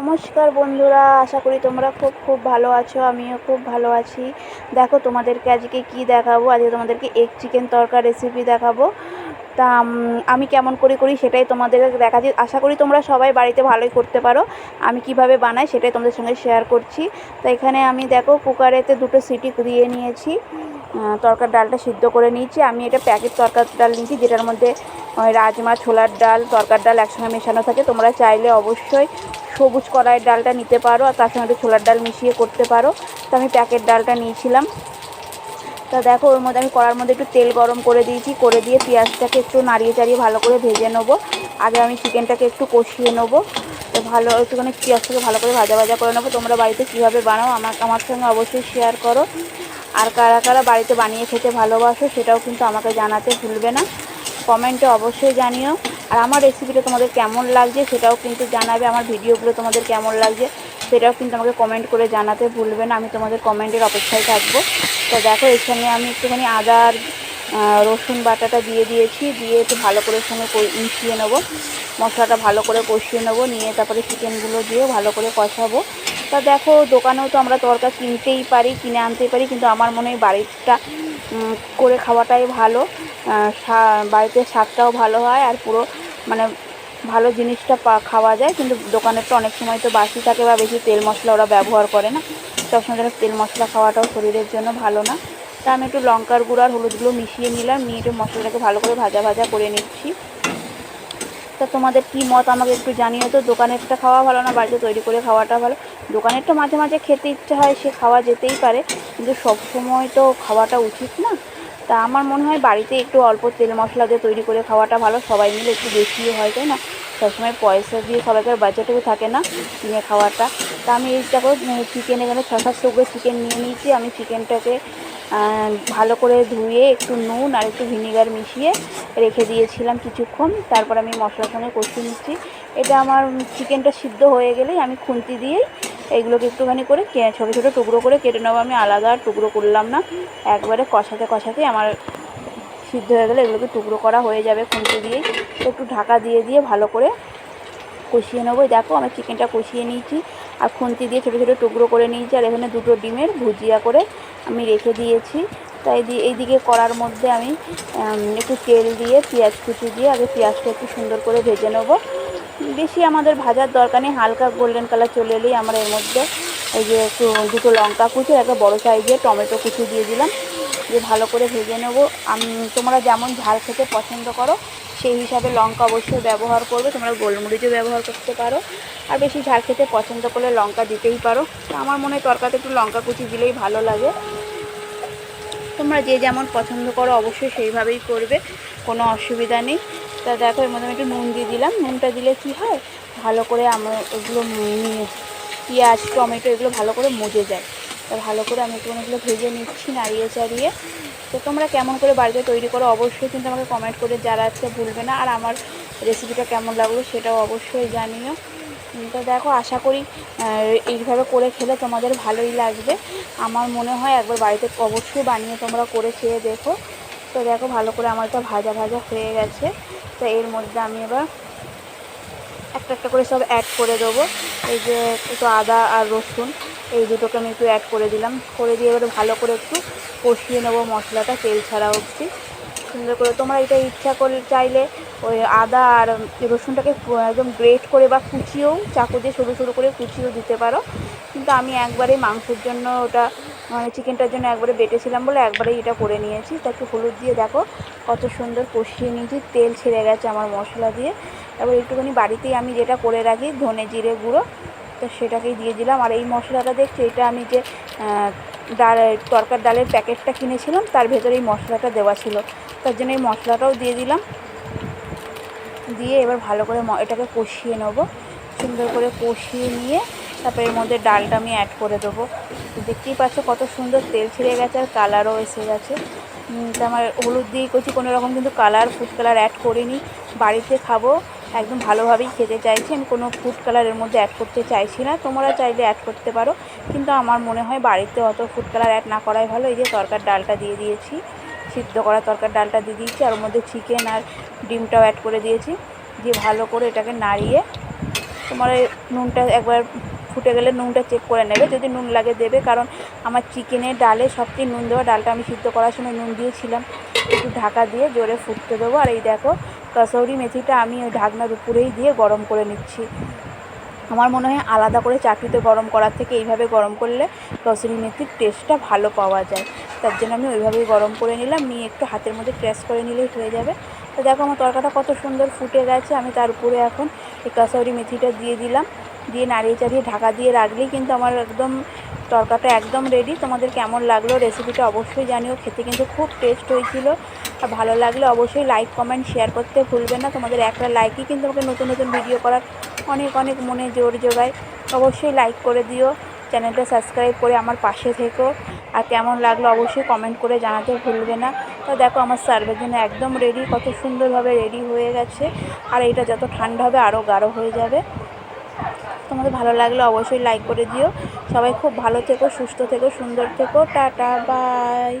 নমস্কার বন্ধুরা, আশা করি তোমরা খুব খুব ভালো আছো, আমিও খুব ভালো আছি। দেখো তোমাদেরকে আজকে কি দেখাবো? আজকে তোমাদেরকে এগ চিকেন তরকা রেসিপি দেখাবো। তা আমি কেমন করে করি সেটাই তোমাদের দেখা যায় আশা করি তোমরা সবাই বাড়িতে ভালোই করতে পারো। আমি কীভাবে বানাই সেটাই তোমাদের সঙ্গে শেয়ার করছি। তো, এখানে আমি দেখো কুকারেতে দুটো সিটি দিয়ে নিয়েছি। তরকার ডালটা সিদ্ধ করে নিয়েছি। আমি এটা প্যাকেট তরকার ডাল নিয়েছি, যেটার মধ্যে রাজমা ছোলার ডাল, তরকার ডাল একসঙ্গে মেশানো থাকে। তোমরা চাইলে অবশ্যই সবুজ কড়াইয়ের ডালটা নিতে পারো আর তার সঙ্গে একটু ছোলার ডাল মিশিয়ে করতে পারো। তো আমি প্যাকেট ডালটা নিয়েছিলাম। তা দেখো, ওর মধ্যে আমি কড়ার মধ্যে একটু তেল গরম করে দিয়েছি। করে দিয়ে পেঁয়াজটাকে একটু নাড়িয়ে চাড়িয়ে ভালো করে ভেজে নেব। আগে আমি চিকেনটাকে একটু কষিয়ে নেব। তো ভালো একটুখানি পেঁয়াজটাকে ভালো করে ভাজা ভাজা করে নেব। তোমরা বাড়িতে কীভাবে বানাও আমার আমার সঙ্গে অবশ্যই শেয়ার করো। আর কারা কারা বাড়িতে বানিয়ে খেতে ভালোবাসো সেটাও কিন্তু আমাকে জানাতে ভুলবে না। কমেন্টে অবশ্যই জানিও। আর আমার রেসিপিটা তোমাদের কেমন লাগছে সেটাও কিন্তু জানাবে, আমার ভিডিওগুলো তোমাদের কেমন লাগছে সেটাও কিন্তু আমাকে কমেন্ট করে জানাতে ভুলবে না, আমি তোমাদের কমেন্টের অপেক্ষায় থাকব। তো দেখো এখানে আমি একটুখানি আদা আর রসুন বাটাটা দিয়ে দিয়েছি, দিয়ে একটু ভালো করে সঙ্গে মিশিয়ে নেব। মশলাটা ভালো করে কষিয়ে নেব, নিয়ে তারপরে চিকেনগুলো দিয়ে ভালো করে কষাবো। তা দেখো, দোকানেও তো আমরা তরকা কিনতেই পারি, কিনে আনতেই পারি, কিন্তু আমার মনে হয় বাড়িটা করে খাওয়াটাই ভালো। বাড়িতে স্বাদটাও ভালো হয় আর পুরো মানে ভালো জিনিসটা খাওয়া যায়। কিন্তু দোকানের তো অনেক সময় তো বাসি থাকে বা বেশি তেল মশলা ওরা ব্যবহার করে না। সবসময় যেন তেল মশলা খাওয়াটাও শরীরের জন্য ভালো না। তা আমি একটু লঙ্কার গুঁড়ো আর হলুদগুলো মিশিয়ে নিলাম। নিয়ে একটু মশলাটাকে ভালো করে ভাজা ভাজা করে নিচ্ছি। তা তোমাদের কী মত? আমাকে একটু জানিও তো। দোকানেরটা খাওয়া ভালো না, বাড়িতে তৈরি করে খাওয়াটা ভালো। দোকানেরটা মাঝে মাঝে খেতে ইচ্ছে হয়, সে খাওয়া যেতেই পারে। কিন্তু সব সময় তো খাওয়াটা উচিত না। তা আমার মনে হয় বাড়িতে একটু অল্প তেল মশলা দিয়ে তৈরি করে খাওয়াটা ভালো। সবাই মিলে একটু বেশিও হয়, তাই না? সবসময় পয়সা দিয়ে সবাইকার বাজেটও থাকে না কিনে খাওয়াটা। তা আমি এই দেখো চিকেন এখানে ছ করে চিকেন নিয়ে নিয়েছি। আমি চিকেনটাকে ভালো করে ধুয়ে একটু নুন আর একটু ভিনিগার মিশিয়ে রেখে দিয়েছিলাম কিছুক্ষণ। তারপর আমি মশলার সঙ্গে কষিয়ে নিচ্ছি। এটা আমার চিকেনটা সিদ্ধ হয়ে গেলেই আমি খুন্তি দিয়েই এইগুলোকে একটুখানি করে ছোটো ছোটো টুকরো করে কেটে নেব। আমি আলাদা আর টুকরো করলাম না। একবারে কষাতে কষাতে আমার সিদ্ধ হয়ে গেলে। এগুলোকে টুকরো করা হয়ে যাবে খুন্তি দিয়েই। তো একটু ঢাকা দিয়ে দিয়ে ভালো করে কষিয়ে নেব। দেখো আমি চিকেনটা কষিয়ে নিয়েছি আর খুন্তি দিয়ে ছোটো ছোটো টুকরো করে নিয়েছি। আর এখানে দুটো ডিমের ভুজিয়া করে আমি রেখে দিয়েছি। তাই দিয়ে এইদিকে করার মধ্যে আমি একটু তেল দিয়ে, পেঁয়াজ কুচি দিয়ে আগে পেঁয়াজটা একটু সুন্দর করে ভেজে নেব। বেশি আমাদের ভাজার দরকার নেই, হালকা গোল্ডেন কালার চলে এলেই আমরা এর মধ্যে এই যে একটু দুটো লঙ্কা কুচি একটা বড়ো সাইজের টমেটো কুচি দিয়ে দিলাম। দিয়ে ভালো করে ভেজে নেব। আমি, তোমরা যেমন ঝাল খেতে পছন্দ করো সেই হিসাবে লঙ্কা অবশ্যই ব্যবহার করবে, তোমরা গোলমরিচও ব্যবহার করতে পারো। আর বেশি ঝাল খেতে পছন্দ করলে লঙ্কা দিতেই পারো। তো আমার মনে হয় তরকাতে একটু লঙ্কা কুচি দিলেই ভালো লাগে। তোমরা যে যেমন পছন্দ করো অবশ্যই সেইভাবেই করবে, কোনো অসুবিধা নেই। তা দেখো, এর মধ্যে একটু নুন দিয়ে দিলাম। নুনটা দিলে কি হয়? ভালো করে আমার নিয়ে পেঁয়াজ, টমেটো এগুলো ভালো করে মজে যায়। তা ভালো করে আমি একটু এগুলো ভেজে নিচ্ছি নাড়িয়ে চাড়িয়ে। তো তোমরা কেমন করে বাড়িতে তৈরি করো অবশ্যই কিন্তু আমাকে কমেন্ট করে জানাতে ভুলবে না। আর আমার রেসিপিটা কেমন লাগল সেটাও অবশ্যই জানিও। তো দেখো, আশা করি এইভাবে করে খেলে তোমাদের ভালোই লাগবে। আমার মনে হয় একবার বাড়িতে অবশ্যই বানিয়ে তোমরা করে খেয়ে দেখো। তো দেখো, ভালো করে আমার তো ভাজা ভাজা হয়ে গেছে। তো এর মধ্যে আমি এবার একটা একটা করে সব অ্যাড করে দেবো। এই যে একটু আদা আর রসুন। এই দুটোকে আমি একটু অ্যাড করে দিলাম। করে দিয়ে এবারে ভালো করে একটু কষিয়ে নেব মশলাটা তেল ছাড়া অবধি। সুন্দর করে তোমরা এটা ইচ্ছা করলে চাইলে ওই আদা আর রসুনটাকে একদম গ্রেট করে বা কুচিয়েও, চাকু দিয়ে সরু সরু করে কুচিয়েও দিতে পারো। কিন্তু আমি একবারে মাংসের জন্য ওটা মানে চিকেনটার জন্য একবারে বেটেছিলাম বলে একবারেই এটা করে নিয়েছি। তা একটু হলুদ দিয়ে দেখো কত সুন্দর কষিয়ে নিয়েছি। তেল ছেড়ে গেছে আমার মশলা দিয়ে। এবার একটুখানি বাড়িতেই আমি যেটা করে রাখি, ধনে জিরে গুঁড়ো। তো সেটাকেই দিয়ে দিলাম। আর এই মশলাটা দেখছি, এটা আমি যে ডাল, তরকার ডালের প্যাকেটটা কিনেছিলাম, তার ভেতরে এই মশলাটা দেওয়া ছিল। তার জন্য এই মশলাটাও দিয়ে দিলাম। দিয়ে এবার ভালো করে এটাকে কষিয়ে নেব। সুন্দর করে কষিয়ে নিয়ে তারপরে এর মধ্যে ডালটা আমি অ্যাড করে দেবো। দেখতেই পাচ্ছ কত সুন্দর তেল ছেড়ে গেছে আর কালারও এসে গেছে। আমার হলুদ দিয়ে করছি, কোনো রকম কিন্তু কালার ফুড কালার অ্যাড করিনি। বাড়িতে খাব। একদম ভালোভাবেই খেতে চাইছি। আমি কোনো ফুড কালারের মধ্যে অ্যাড করতে চাইছি না। তোমরা চাইলে অ্যাড করতে পারো। কিন্তু আমার মনে হয় বাড়িতে অত ফুড কালার অ্যাড না করাই ভালো। এই যে তরকার ডালটা দিয়ে দিয়েছি, সিদ্ধ করা তরকার ডালটা দিয়ে দিয়েছি, আর ওর মধ্যে চিকেন আর ডিমটাও অ্যাড করে দিয়েছি। দিয়ে ভালো করে এটাকে নাড়িয়ে তোমার নুনটা একবার ফুটে গেলে নুনটা চেক করে নেবে। যদি নুন লাগে দেবে, কারণ আমার চিকেনের ডালে সবচেয়ে নুন দেওয়া ডালটা আমি সিদ্ধ করার সময় নুন দিয়েছিলাম। একটু ঢাকা দিয়ে জোরে ফুটতে দেবো। আর এই দেখো কসৌরি মেথিটা আমি ওই ঢাকনার উপরেই দিয়ে গরম করে নিচ্ছি। আমার মনে হয় আলাদা করে চাটুতে গরম করার থেকে এইভাবে গরম করলে কসুরি মেথির টেস্টটা ভালো পাওয়া যায়। তার জন্য আমি ওইভাবেই গরম করে নিলাম, নিয়ে একটু হাতের মধ্যে প্রেস করে নিলেই হয়ে যাবে। তো দেখো আমার তরকাটা কত সুন্দর ফুটে গেছে, আমি তার উপরে এখন এই কসৌরি মেথিটা দিয়ে দিলাম। দিয়ে নাড়িয়ে চাড়িয়ে ঢাকা দিয়ে রাখলেই কিন্তু আমার একদম তরকাটা একদম রেডি তোমাদের কেমন লাগল রেসিপিটা অবশ্যই জানিও, খেতে কিন্তু খুব টেস্ট হয়েছিল। আর ভালো লাগলে অবশ্যই লাইক কমেন্ট শেয়ার করতে ভুলবেন না। তোমাদের একটা লাইকই কিন্তু আমাকে নতুন নতুন ভিডিও করার অনেক অনেক মনে জোর জোগায়। অবশ্যই লাইক করে দিও চ্যানেলটা সাবস্ক্রাইব করে আমার পাশে থেকো। আর কেমন লাগল অবশ্যই কমেন্ট করে জানাতে ভুলবে না। তো দেখো আমার সার্ভের জন্য একদম রেডি কত সুন্দরভাবে রেডি হয়ে গেছে। আর এটা যত ঠান্ডা হবে আরও গাঢ় হয়ে যাবে। তোমাদের ভালো লাগলে অবশ্যই লাইক করে দিও। সবাই খুব ভালো থেকো, সুস্থ থেকো, সুন্দর থেকো। Tata bye